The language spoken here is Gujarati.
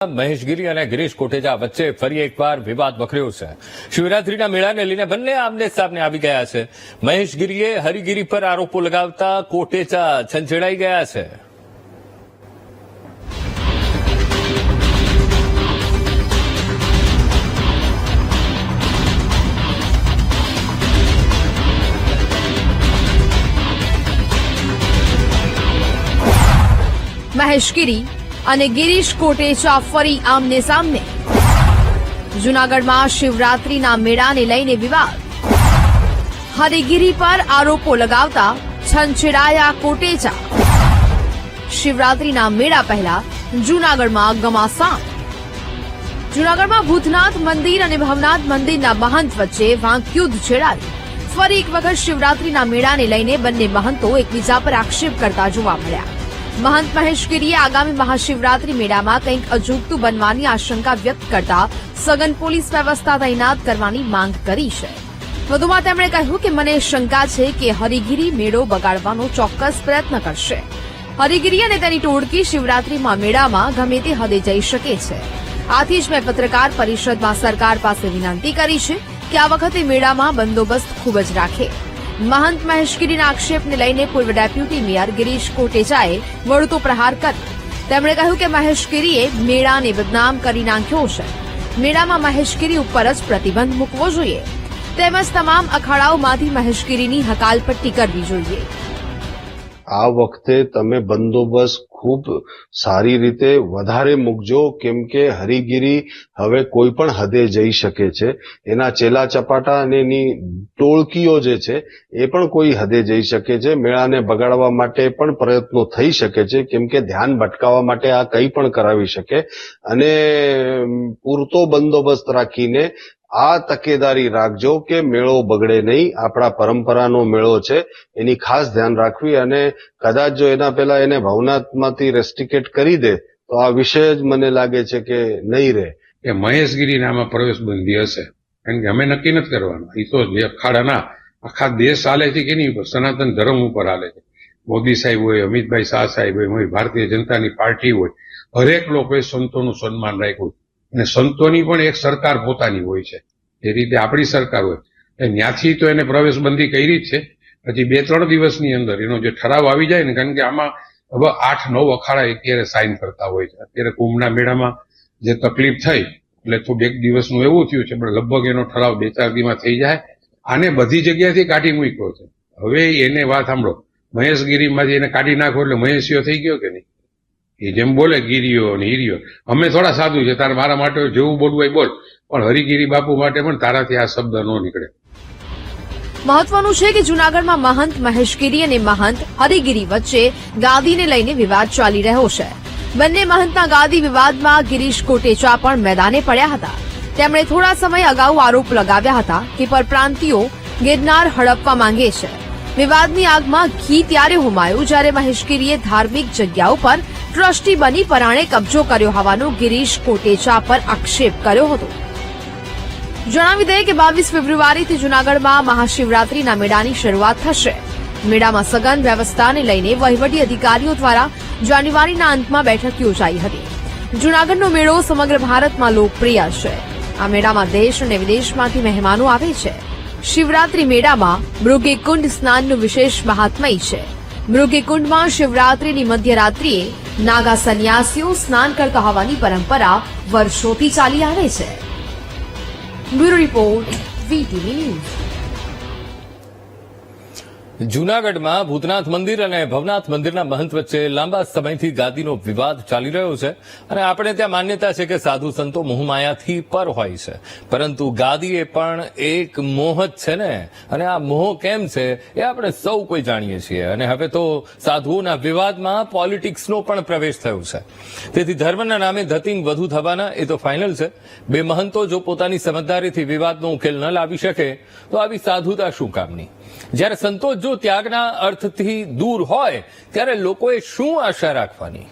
મહેશગીરી અને ગિરીશ કોટેજા વચ્ચે ફરી એકવાર વિવાદ વખર્યો છે. શિવરાત્રીના મેળાને લઈને બંને આમને સામને આવી ગયા છે. મહેશગીરીએ હરિગીરી પર આરોપો લગાવતા કોટેચા છંછેડાઈ ગયા છે. મહેશગીરી અને ગિરીશ કોટેચા ફરી આમને સામને. જૂનાગઢમાં શિવરાત્રીના મેળાને લઈને વિવાદ. હરિગીરી પર આરોપો લગાવતા છંછેડાયા કોટેચા. શિવરાત્રીના મેળા પહેલા જૂનાગઢમાં ગમાસાન જૂનાગઢમાં ભૂતનાથ મંદિર અને ભવનાથ મંદિરના મહંત વચ્ચે વાંકયુદ્ધ છેડાયું. ફરી એક વખત શિવરાત્રીના મેળાને લઈને બંને મહંતો એકબીજા પર આક્ષેપ કરતા જોવા મળ્યા. મહંત મહેશગીરીએ આગામી મહાશિવરાત્રી મેળામાં કંઈક અજુગતું બનવાની આશંકા વ્યક્ત કરતા સઘન પોલીસ વ્યવસ્થા તૈનાત કરવાની માંગ કરી છે વધુમાં તેમણે કહ્યું કે મને શંકા છે કે હરિગીરી મેળો બગાડવાનો ચોક્કસ પ્રયત્ન કરશે. હરિગીરી અને તેની ટોળકી શિવરાત્રીમાં મેળામાં ગમે તે હદે જઈ શકે છે. આથી જ મેં પત્રકાર પરિષદમાં સરકાર પાસે વિનંતી કરી છે કે આ વખતે મેળામાં બંદોબસ્ત ખૂબ જ રાખે. મહંત મહેશગીરીના આક્ષેપને લઈને પૂર્વ ડેપ્યુટી મેયર ગિરીશ કોટેચાએ વળતો પ્રહાર કર્યો તેમણે કહ્યું કે મહેશગીરીએ મેળાને બદનામ કરી નાખ્યો છે. મેળામાં મહેશગીરી ઉપર જ પ્રતિબંધ મૂકવો જોઈએ. તેમજ તમામ અખાડાઓમાંથી મહેશગીરીની હકાલપટ્ટી કરવી જોઈએ. આ વખતે તમે બંદોબસ્ત ખૂબ સારી રીતે વધારે મૂકજો. કેમ કે હરિગીરી હવે કોઈ પણ હદે જઈ શકે છે. એના ચેલા ચપાટા અને એની ટોળકીઓ જે છે, એ પણ કોઈ હદે જઈ શકે છે. મેળાને બગાડવા માટે પણ પ્રયત્નો થઈ શકે છે. કેમ કે ધ્યાન ભટકાવવા માટે આ કંઈ પણ કરાવી શકે. અને પૂરતો બંદોબસ્ત રાખીને આ તકેદારી રાખજો કે મેળો બગડે નહીં. આપણા પરંપરાનો મેળો છે. એની ખાસ ધ્યાન રાખવી અને કદાચ જો એના પહેલા એને ભવનાથમાંથી રેસ્ટિકેટ કરી દે, તો આ વિષય જ મને લાગે છે કે નહીં રહે. એ મહેશગીરી નામાં પ્રવેશ બંધી હશે. કારણ કે અમે નક્કી નથી કરવાના. એ તો જે અખાડાના, આખા દેશ હાલે છે કે નહીં સનાતન ધર્મ ઉપર હાલે છે. મોદી સાહેબ હોય, અમિતભાઈ શાહ સાહેબ હોય ભારતીય જનતાની પાર્ટી હોય, હરેક લોકોએ સંતોનું સન્માન રાખ્યું. અને સંતોની પણ એક સરકાર પોતાની હોય છે. એ રીતે આપણી સરકાર હોય. એ ત્યાંથી તો એને પ્રવેશબંધી કરી જ છે. પછી બે ત્રણ દિવસની અંદર એનો જે ઠરાવ આવી જાય ને, કારણ કે આમાં હવે આઠ, નવ અખાડા અત્યારે સાઇન કરતા હોય છે. અત્યારે કુંભના મેળામાં જે તકલીફ થઈ, એટલે થોડું એક દિવસનું એવું થયું છે, પણ લગભગ એનો ઠરાવ બે, ચાર દીમાં થઈ જાય. આને બધી જગ્યાથી કાઢી મૂક્યો છે. હવે એને વાત સાંભળો. મહેશગીરીમાંથી એને કાઢી નાખો એટલે મહેશીઓ થઈ ગયો કે નહીં? એ જેમ બોલે, ગીરીઓ અને હીરીઓ. અમે થોડા સાધુ છે, તારે મારા માટે જેવું બોલવું એ બોલ. પણ હરિગીરી બાપુ માટે પણ તારાથી આ શબ્દ ન નીકળે. મહત્વનું છે કે જૂનાગઢમાં મહંત મહેશગીરી અને મહંત હરિગીરી વચ્ચે ગાદીને લઈને વિવાદ ચાલી રહ્યો છે. બંને મહંતના ગાદી વિવાદમાં ગિરીશ કોટેચા પણ મેદાને પડ્યા હતા. તેમણે થોડા સમય અગાઉ આરોપ લગાવ્યા હતા કે પરપ્રાંતિયો ગિરનાર હડપવા માંગે છે. વિવાદની આગમાં ઘી ત્યારે હુમાયું જ્યારે મહેશગીરીએ ધાર્મિક જગ્યાઓ પર ટ્રસ્ટી બની પરાણે કબજો કર્યો હોવાનો ગિરીશ કોટેચા પર આક્ષેપ કર્યો હતો. જણાવી દઈએ કે બાવીસ ફેબ્રુઆરીથી જૂનાગઢમાં મહાશિવરાત્રીના મેળાની શરૂઆત થશે. મેળામાં સઘન વ્યવસ્થાને લઈને વહીવટી અધિકારીઓ દ્વારા જાન્યુઆરીના અંતમાં બેઠક યોજાઈ હતી. જૂનાગઢનો મેળો સમગ્ર ભારતમાં લોકપ્રિય છે. આ મેળામાં દેશ અને વિદેશમાંથી મહેમાનો આવે છે. શિવરાત્રી મેળામાં મૃગીકુંડ સ્નાનનું વિશેષ મહાત્મય છે. મૃગીકુંડમાં શિવરાત્રીની મધ્યરાત્રિએ નાગા સંન્યાસીઓ સ્નાન કરતા હોવાની પરંપરા વર્ષોથી ચાલી આવે છે. Beauty Report, VTV News. જૂનાગઢમાં ભૂતનાથ મંદિર અને ભવનાથ મંદિરના મહંત વચ્ચે લાંબા સમયથી ગાદીનો વિવાદ ચાલી રહ્યો છે અને આપણે ત્યાં માન્યતા છે કે સાધુ સંતો મોહમાયાથી પર હોય છે. પરંતુ ગાદી એ પણ એક મોહ જ છે ને? અને આ મોહ કેમ છે એ આપણે સૌ કોઈ જાણીએ છીએ. અને હવે તો સાધુઓના વિવાદમાં પોલિટિક્સનો પણ પ્રવેશ થયો છે. તેથી ધર્મના નામે ધતિંગ વધુ થવાના એ તો ફાઇનલ છે. બે મહંતો જો પોતાની સમજદારીથી વિવાદનો ઉકેલ ન લાવી શકે, તો આવી સાધુતા શું કામની? જ્યારે સંતોષ જો ત્યાગના અર્થથી દૂર હોય ત્યારે લોકોએ શું આશા રાખવાની?